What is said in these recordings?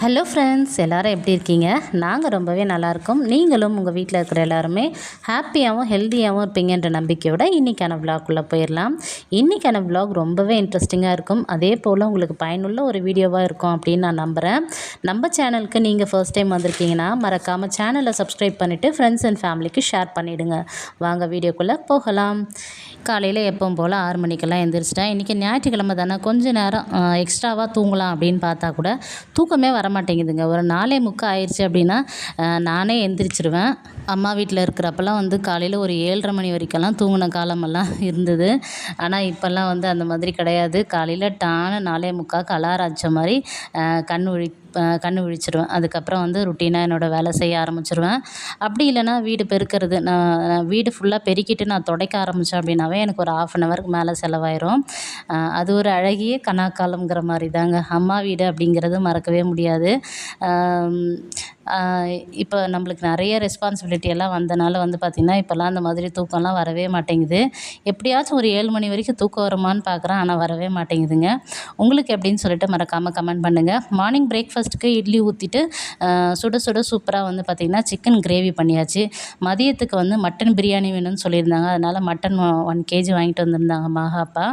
Hello friends எல்லோரும் எப்படி இருக்கீங்க? நாங்கள் ரொம்பவே நல்லாயிருக்கோம் நீங்களும் உங்கள் வீட்டில் இருக்கிற எல்லாருமே ஹாப்பியாகவும் ஹெல்த்தியாகவும் இருப்பீங்கன்ற நம்பிக்கையோட இன்றைக்கான விலாக்குள்ளே போயிடலாம். இன்றைக்கான விலாக் ரொம்பவே இன்ட்ரெஸ்டிங்காக இருக்கும். அதே போல் உங்களுக்கு பயனுள்ள ஒரு வீடியோவாக இருக்கும் அப்படின்னு நான் நம்புகிறேன் நம்ம சேனலுக்கு நீங்கள் ஃபர்ஸ்ட் டைம் வந்திருக்கீங்கன்னா மறக்காமல் சேனலை சப்ஸ்கிரைப் பண்ணிவிட்டு ஃப்ரெண்ட்ஸ் அண்ட் ஃபேமிலிக்கு ஷேர் பண்ணிவிடுங்க வாங்க வீடியோக்குள்ளே போகலாம். காலையில் எப்பவும் போல் ஆறு மணிக்கெல்லாம் எந்திரிச்சிட்டேன். இன்றைக்கி ஞாயிற்றுக்கிழமை தானே கொஞ்சம் நேரம் எக்ஸ்ட்ராவாக தூங்கலாம் அப்படின்னு பார்த்தா கூட தூக்கமே வர மாட்டேங்குதுங்க ஒரு நாளே முக்கால் ஆயிடுச்சு அப்படின்னா நானே எந்திரிச்சிருவேன். அம்மா வீட்டில் இருக்கிறப்பெல்லாம் வந்து காலையில் ஒரு ஏழரை மணி வரைக்கெல்லாம் தூங்கின காலமெல்லாம் இருந்தது. ஆனால் இப்போல்லாம் வந்து அந்த மாதிரி கிடையாது. காலையில் டான நாலே முக்காக்கு அலாரம் அடித்த மாதிரி கண் விழி கண் விழிச்சிருவேன். அதுக்கப்புறம் வந்து ருட்டீனாக என்னோடய வேலை செய்ய ஆரம்பிச்சிருவேன். அப்படி இல்லைன்னா வீடு பெருக்கிறது நான் வீடு ஃபுல்லாக பெருக்கிட்டு நான் துடைக்க ஆரம்பித்தேன் அப்படின்னாவே எனக்கு ஒரு ஆஃப் அன் ஹவருக்கு மேலே செலவாயிரும். அது ஒரு அழகிய கனாக்காலம்ங்கிற மாதிரி தாங்க. அம்மா வீடு அப்படிங்கிறது மறக்கவே முடியாது. இப்போ நம்மளுக்கு நிறைய ரெஸ்பான்சிபிலிட்டி எல்லாம் வந்தனால வந்து பார்த்திங்கன்னா இப்போல்லாம் அந்த மாதிரி தூக்கம்லாம் வரவே மாட்டேங்குது. எப்படியாச்சும் ஒரு ஏழு மணி வரைக்கும் தூக்கம் வருமான்னு பார்க்குறேன் ஆனால் வரவே மாட்டேங்குதுங்க. உங்களுக்கு எப்படின்னு சொல்லிட்டு மறக்காமல் கமெண்ட் பண்ணுங்கள் மார்னிங் பிரேக்ஃபாஸ்ட்டுக்கு இட்லி ஊற்றிட்டு சுட சுட சூப்பராக வந்து பார்த்திங்கன்னா சிக்கன் கிரேவி பண்ணியாச்சு. மதியத்துக்கு வந்து மட்டன் பிரியாணி வேணும்னு சொல்லியிருந்தாங்க. அதனால் மட்டன் ஒன் கேஜி வாங்கிட்டு வந்திருந்தாங்க மகாப்பா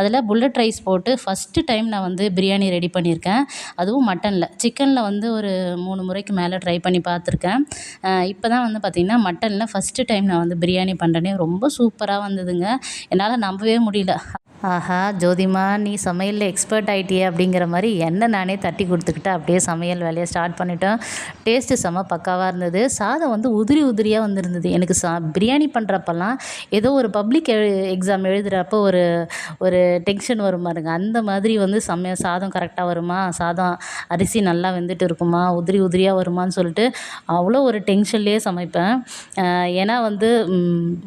அதில் புல்லட் ரைஸ் போட்டு ஃபஸ்ட்டு டைம் நான் வந்து பிரியாணி ரெடி பண்ணியிருக்கேன். அதுவும் மட்டனில் சிக்கனில் வந்து ஒரு மூணு முறைக்கு மேலே ட்ரை பண்ணி பார்த்துருக்கேன். இப்போ தான் வந்து பார்த்திங்கன்னா மட்டனில் ஃபஸ்ட்டு டைம் நான் வந்து பிரியாணி பண்ணுறேனே ரொம்ப சூப்பராக வந்ததுங்க. என்னால் நம்பவே முடியல. ஆஹா ஜோதிமா நீ சமையலில் எக்ஸ்பர்ட் ஆகிட்டியே அப்படிங்கிற மாதிரி என்ன நானே தட்டி கொடுத்துக்கிட்டு அப்படியே சமையல் வேலையை ஸ்டார்ட் பண்ணிட்டோம் டேஸ்ட்டு செம பக்காவாக இருந்தது. சாதம் வந்து உதிரி உதிரியாக வந்திருந்தது. எனக்கு சா பிரியாணி பண்ணுறப்பெல்லாம் ஏதோ ஒரு பப்ளிக் எழு எக்ஸாம் எழுதுகிறப்போ ஒரு ஒரு டென்ஷன் வரும் பாருங்க. அந்த மாதிரி வந்து செம்மையா சாதம் கரெக்டாக வருமா? சாதம் அரிசி நல்லா வெந்துட்டு இருக்குமா? உதிரி உதிரியாக வருமான்னு சொல்லிட்டு அவ்வளோ ஒரு டென்ஷன்லேயே சமைப்பேன். ஏன்னா வந்து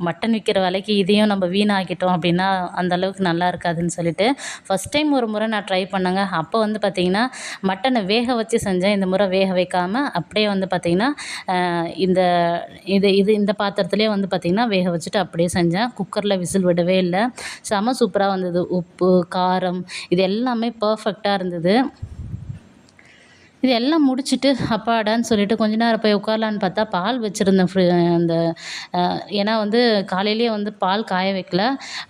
மட்டன் விற்கிற விலைக்கு இதையும் நம்ம வீணாக்கிட்டோம் அப்படின்னா அந்த அளவுக்கு நல்லா இருக்காதுன்னு சொல்லிட்டு ஃபஸ்ட் டைம் ஒரு முறை நான் ட்ரை பண்ணேங்க. அப்போ வந்து பார்த்திங்கன்னா மட்டனை வேக வச்சு செஞ்சேன். இந்த முறை வேக வைக்காமல் அப்படியே வந்து பார்த்திங்கன்னா இந்த இது இது இந்த பாத்திரத்துலேயே வந்து பார்த்திங்கன்னா வேக வச்சுட்டு அப்படியே செஞ்சேன். குக்கரில் விசில் விடவே இல்லை. செம சூப்பராக வந்தது. உப்பு காரம் இது எல்லாமே பர்ஃபெக்டாக இருந்தது. இது எல்லாம் முடிச்சுட்டு அப்பாடான்னு சொல்லிட்டு கொஞ்ச நேரம் போய் உட்காரலான்னு பார்த்தா பால் வச்சுருந்தேன் ஃப்ரி அந்த ஏன்னா வந்து காலையிலேயே வந்து பால் காய வைக்கல.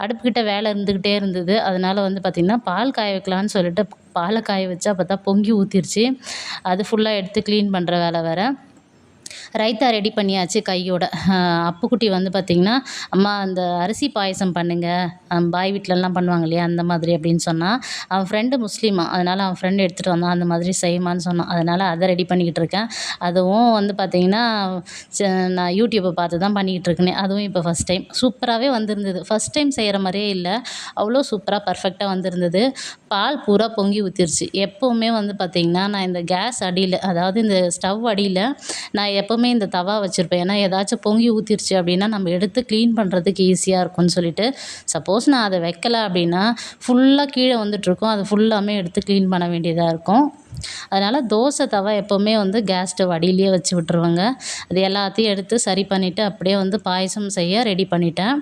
அடுப்புக்கிட்ட வேலை இருந்துக்கிட்டே இருந்தது. அதனால் வந்து பார்த்திங்கன்னா பால் காய வைக்கலான்னு சொல்லிட்டு பாலை காய வச்சா பார்த்தா பொங்கி ஊற்றிருச்சு அது ஃபுல்லாக எடுத்து க்ளீன் பண்ணுற வேலை வேறு. ரைத்தா ரெடி பண்ணியாச்சு கையோட. அப்புக்குட்டி வந்து பார்த்திங்கன்னா அம்மா அந்த அரிசி பாயசம் பண்ணுங்கள் பாய் வீட்டிலலாம் பண்ணுவாங்க இல்லையா அந்த மாதிரி அப்படின்னு சொன்னால் அவன் ஃப்ரெண்டு முஸ்லீமா அதனால் அவன் ஃப்ரெண்டு எடுத்துகிட்டு வந்தான் அந்த மாதிரி செய்யுமான்னு சொன்னான். அதனால் அதை ரெடி பண்ணிக்கிட்டு இருக்கேன். அதுவும் வந்து பார்த்திங்கன்னா நான் யூடியூப்பை பார்த்து தான் பண்ணிக்கிட்டு இருக்கேனே. அதுவும் இப்போ ஃபஸ்ட் டைம் சூப்பராகவே வந்திருந்தது. ஃபஸ்ட் டைம் செய்கிற மாதிரியே இல்லை. அவ்வளோ சூப்பராக பர்ஃபெக்டாக வந்திருந்தது. பால் பூரா பொங்கி ஊற்றிருச்சு எப்போவுமே வந்து பார்த்திங்கன்னா நான் இந்த கேஸ் அடியில் அதாவது இந்த ஸ்டவ் அடியில் நான் எப்போவுமே இந்த தவா வச்சுருப்பேன். ஏன்னா ஏதாச்சும் பொங்கி ஊற்றிருச்சு அப்படின்னா நம்ம எடுத்து க்ளீன் பண்ணுறதுக்கு ஈஸியாக இருக்கும்னு சொல்லிட்டு. சப்போஸ் நான் அதை வைக்கல அப்படின்னா ஃபுல்லாக கீழே வந்துட்டுருக்கோம். அது ஃபுல்லாமே எடுத்து க்ளீன் பண்ண வேண்டியதாக இருக்கும். அதனால் தோசை தவா எப்போவுமே வந்து கேஸ் ஸ்டவ் அடியிலேயே வச்சு விட்டுருவாங்க. அது எல்லாத்தையும் எடுத்து சரி பண்ணிவிட்டு அப்படியே வந்து பாயசம் செய்ய ரெடி பண்ணிட்டேன்.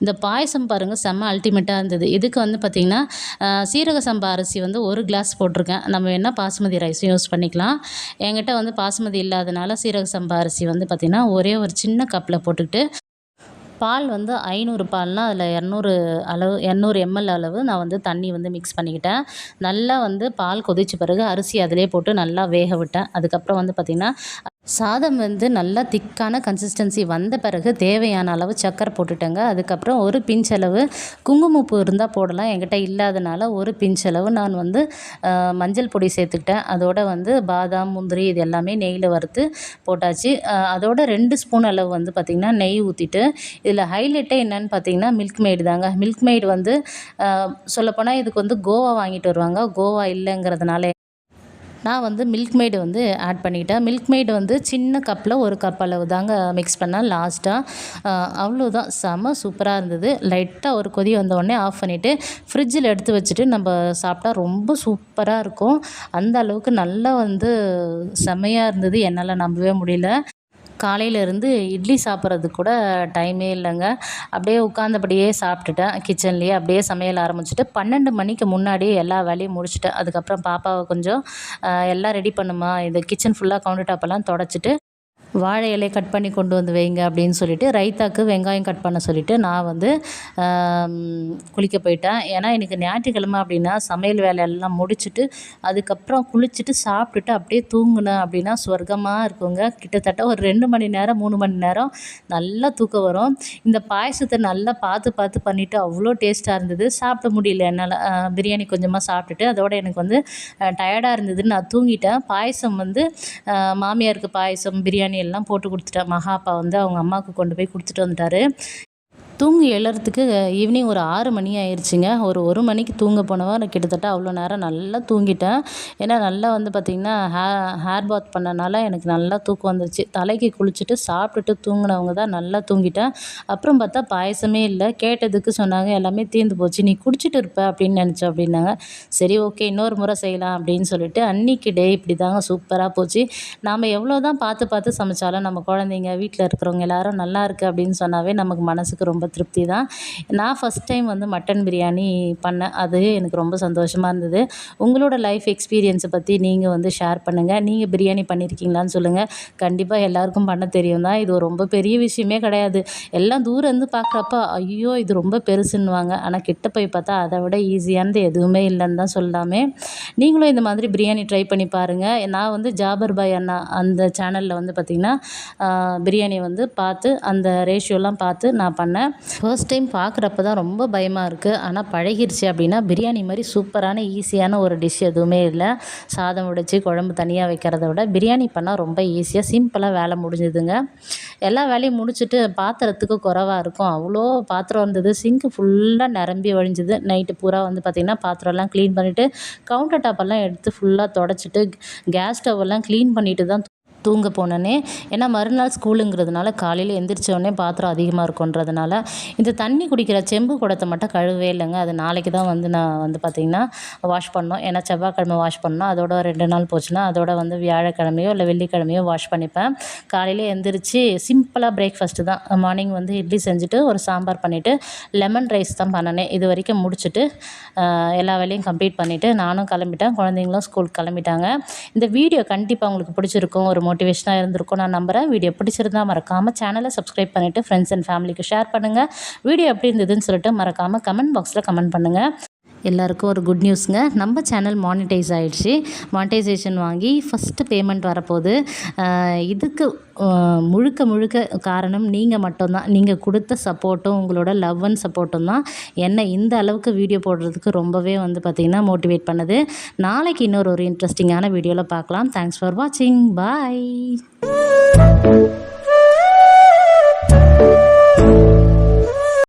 இந்த பாயசம் பாருங்கள் செம்ம அல்டிமேட்டாக இருந்தது. இதுக்கு வந்து பார்த்திங்கன்னா சீரக சம்பா அரிசி வந்து ஒரு கிளாஸ் போட்டிருக்கேன். நம்ம வேணால் பாசுமதி ரைஸும் யூஸ் பண்ணிக்கலாம். என்கிட்ட வந்து பாசுமதி இல்லாதனால சீரக சம்பா அரிசி வந்து பார்த்திங்கன்னா ஒரே ஒரு சின்ன கப்பில் போட்டுக்கிட்டு பால் வந்து ஐநூறு பால்னால் அதில் இரநூறு அளவு இரநூறு எம்எல் அளவு நான் வந்து தண்ணி வந்து மிக்ஸ் பண்ணிக்கிட்டேன். நல்லா வந்து பால் கொதிச்ச பிறகு அரிசி அதிலே போட்டு நல்லா வேக விட்டேன். அதுக்கப்புறம் வந்து பார்த்திங்கன்னா சாதம் வந்து நல்லா திக்கான கன்சிஸ்டன்சி வந்த பிறகு தேவையான அளவு சக்கரை போட்டுட்டேங்க. அதுக்கப்புறம் ஒரு பிஞ்சளவு குங்குமப்பூ இருந்தால் போடலாம். என்கிட்ட இல்லாதனால ஒரு பிஞ்சளவு நான் வந்து மஞ்சள் பொடி சேர்த்துக்கிட்டேன். அதோட வந்து பாதாம் முந்திரி இது எல்லாமே நெய்யில் வறுத்து போட்டாச்சு. அதோட ரெண்டு ஸ்பூன் அளவு வந்து பார்த்திங்கன்னா நெய் ஊற்றிட்டு இதில் ஹைலைட்டே என்னன்னு பார்த்தீங்கன்னா மில்க் மெய்டு தாங்க. மில்க் மெய்டு வந்து சொல்லப்போனால் இதுக்கு வந்து கோவா வாங்கிட்டு வருவாங்க. கோவா இல்லைங்கிறதுனால நான் வந்து மில்க் மெய்டு வந்து ஆட் பண்ணிக்கிட்டேன் மில்க் மெய்டு வந்து சின்ன கப்பில் ஒரு கப் அளவு தாங்க மிக்ஸ் பண்ணேன் லாஸ்ட்டாக அவ்வளோதான் செம சூப்பராக இருந்தது. லைட்டாக ஒரு கொதி வந்த ஆஃப் பண்ணிவிட்டு ஃப்ரிட்ஜில் எடுத்து வச்சுட்டு நம்ம சாப்பிட்டா ரொம்ப சூப்பராக இருக்கும். அந்த அளவுக்கு நல்லா வந்து செம்மையாக இருந்தது. என்னால் நம்பவே முடியல. காலையிலேருந்து இட்லி சாப்பிட்றதுக்கு கூட டைமே இல்லைங்க. அப்படியே உட்காந்தபடியே சாப்பிட்டுட்டேன். கிச்சன்லேயே அப்படியே சமையல் ஆரம்பிச்சுட்டு பன்னெண்டு மணிக்கு முன்னாடியே எல்லா வேலையும் முடிச்சுட்டேன் அதுக்கப்புறம் பாப்பாவை கொஞ்சம் எல்லாம் ரெடி பண்ணுமா இது கிச்சன் ஃபுல்லாக கவுண்டர் டாப்பெல்லாம் தொடச்சிட்டு வாழை இலையை கட் பண்ணி கொண்டு வந்து வைங்க அப்படின்னு சொல்லிட்டு ரைத்தாக்கு வெங்காயம் கட் பண்ண சொல்லிவிட்டு நான் வந்து குளிக்க போயிட்டேன். ஏன்னா எனக்கு ஞாயிற்றுக்கிழமை அப்படின்னா சமையல் வேலையெல்லாம் முடிச்சுட்டு அதுக்கப்புறம் குளிச்சுட்டு சாப்பிட்டுட்டு அப்படியே தூங்கினேன் அப்படின்னா சொர்க்கமாக இருக்குங்க. கிட்டத்தட்ட ஒரு ரெண்டு மணி நேரம் மூணு மணி நேரம் நல்லா தூக்கம் வரும். இந்த பாயசத்தை நல்லா பார்த்து பார்த்து பண்ணிவிட்டு அவ்வளோ டேஸ்ட்டாக இருந்தது. சாப்பிட முடியல என்னால். பிரியாணி கொஞ்சமாக சாப்பிட்டுட்டு அதோட எனக்கு வந்து டயர்டாக இருந்ததுன்னு நான் தூங்கிட்டேன். பாயசம் வந்து மாமியாருக்கு பாயசம் பிரியாணி எல்லாம் போட்டு கொடுத்துட்டேன் மகாப்பா வந்து அவங்க அம்மாவுக்கு கொண்டு போய் கொடுத்துட்டு வந்துட்டாரு. தூங்கி எழுறதுக்கு ஈவினிங் ஒரு ஆறு மணி ஆயிடுச்சுங்க ஒரு ஒரு மணிக்கு தூங்க போனவா கிட்டத்தட்ட அவ்வளோ நேரம் நல்லா தூங்கிட்டேன். ஏன்னா நல்லா வந்து பார்த்திங்கன்னா ஹே ஹேர் பாத் பண்ணனால எனக்கு நல்லா தூக்கம் வந்துருச்சு. தலைக்கு குளிச்சுட்டு சாப்பிட்டுட்டு தூங்கினவங்க தான் நல்லா தூங்கிட்டேன். அப்புறம் பார்த்தா பாயசமே இல்லை. கேட்டதுக்கு சொன்னாங்க எல்லாமே தீர்ந்து போச்சு. நீ குடிச்சிட்டு இருப்ப அப்படின்னு நினச்சோம் அப்படின்னாங்க. சரி ஓகே இன்னொரு முறை செய்யலாம் அப்படின்னு சொல்லிட்டு அன்னைக்கு டே இப்படி தாங்க சூப்பராக போச்சு. நாம் எவ்வளோ தான் பார்த்து பார்த்து சமைச்சாலும் நம்ம குழந்தைங்க வீட்டில் இருக்கிறவங்க எல்லாரும் நல்லா இருக்குது அப்படின்னு சொன்னாவே நமக்கு மனசுக்கு ரொம்ப திருப்தி தான். நான் ஃபஸ்ட் டைம் வந்து மட்டன் பிரியாணி பண்ணேன் அது எனக்கு ரொம்ப சந்தோஷமாக இருந்தது. உங்களோட லைஃப் எக்ஸ்பீரியன்ஸை பற்றி நீங்கள் வந்து ஷேர் பண்ணுங்கள் நீங்கள் பிரியாணி பண்ணியிருக்கீங்களான்னு சொல்லுங்கள் கண்டிப்பாக எல்லாருக்கும் பண்ண தெரியும் தான். இது ரொம்ப பெரிய விஷயமே கிடையாது. எல்லாம் தூரம் இருந்து பார்க்குறப்ப ஐயோ இது ரொம்ப பெருசுன்னுவாங்க. ஆனால் கிட்ட போய் பார்த்தா அதை விட ஈஸியானது எதுவுமே இல்லைன்னு தான் சொல்லாமே. நீங்களும் இந்த மாதிரி பிரியாணி ட்ரை பண்ணி பாருங்கள் நான் வந்து ஜாபர் பாய் அண்ணா அந்த சேனலில் வந்து பார்த்திங்கன்னா பிரியாணி வந்து பார்த்து அந்த ரேஷியோலாம் பார்த்து நான் பண்ணேன். ஃபர்ஸ்ட் டைம் பார்க்குறப்ப தான் ரொம்ப பயமாக இருக்குது ஆனால் பழகிருச்சு அப்படின்னா பிரியாணி மாதிரி சூப்பரான ஈஸியான ஒரு டிஷ் எதுவுமே இல்லை. சாதம் உடைச்சி குழம்பு தனியாக வைக்கிறத விட பிரியாணி பண்ணால் ரொம்ப ஈஸியாக சிம்பிளாக வேலை முடிஞ்சுதுங்க. எல்லா வேலையும் முடிச்சுட்டு பாத்திரத்துக்கு குறவாக இருக்கும். அவ்வளோ பாத்திரம் இருந்தது சிங்க்கு ஃபுல்லாக நிரம்பி வழிஞ்சுது. நைட்டு பூரா வந்து பார்த்திங்கன்னா பாத்திரம்லாம் க்ளீன் பண்ணிவிட்டு கவுண்டர் டாப்பெல்லாம் எடுத்து ஃபுல்லாக தொடச்சிட்டு கேஸ் ஸ்டவ்லாம் க்ளீன் பண்ணிவிட்டு தான் தூங்க போனோன்னே ஏன்னா மறுநாள் ஸ்கூலுங்கிறதுனால காலையில் எந்திரிச்சோடனே பாத்திரம் அதிகமாக இருக்குன்றதுனால இந்த தண்ணி குடிக்கிற செம்பு குடத்தை மட்டும் கழுவே இல்லைங்க. அது நாளைக்கு தான் வந்து நான் வந்து பார்த்திங்கன்னா வாஷ் பண்ணோம் ஏன்னா செவ்வாய்க்கிழமை வாஷ் பண்ணோம் அதோட ரெண்டு நாள் போச்சுன்னா அதோட வந்து வியாழக்கிழமையோ இல்லை வெள்ளிக்கிழமையோ வாஷ் பண்ணிப்பேன். காலையில் எந்திரிச்சு சிம்பிளாக பிரேக்ஃபாஸ்ட்டு தான். மார்னிங் வந்து இட்லி செஞ்சுட்டு ஒரு சாம்பார் பண்ணிவிட்டு லெமன் ரைஸ் தான் பண்ணினேன் இது வரைக்கும் முடிச்சுட்டு எல்லா வேலையும் கம்ப்ளீட் பண்ணிவிட்டு நானும் கிளம்பிட்டேன். குழந்தைங்களும் ஸ்கூலுக்கு கிளம்பிட்டாங்க. இந்த வீடியோ கண்டிப்பாக உங்களுக்கு பிடிச்சிருக்கும். ஒரு மோட்டிவேஷனாக இருந்திருக்கும் நான் நம்புகிறேன் வீடியோ பிடிச்சிருந்தா மறக்காமல் சேனலை சப்ஸ்கிரைப் பண்ணிவிட்டு ஃப்ரெண்ட்ஸ் அண்ட் ஃபேமிலிக்கு ஷேர் பண்ணுங்கள் வீடியோ எப்படி இருந்ததுன்னு சொல்லிட்டு மறக்காமல் கமெண்ட் பாக்ஸில் கமெண்ட் பண்ணுங்கள் எல்லாருக்கும் ஒரு குட் நியூஸுங்க நம்ம சேனல் மானிட்டைஸ் ஆகிடுச்சு மானிட்டைசேஷன் வாங்கி ஃபஸ்ட்டு பேமெண்ட் வரப்போகுது. இதுக்கு முழுக்க முழுக்க காரணம் நீங்கள் மட்டும்தான். நீங்கள் கொடுத்த சப்போர்ட்டும் உங்களோட லவ் அண்ட் சப்போர்ட்டும் தான். என்னை இந்த அளவுக்கு வீடியோ போடுறதுக்கு ரொம்பவே வந்து பார்த்திங்கன்னா மோட்டிவேட் பண்ணுது. நாளைக்கு இன்னொரு ஒரு இன்ட்ரெஸ்டிங்கான வீடியோவில் பார்க்கலாம். தேங்க்ஸ் ஃபார் வாட்சிங் பாய்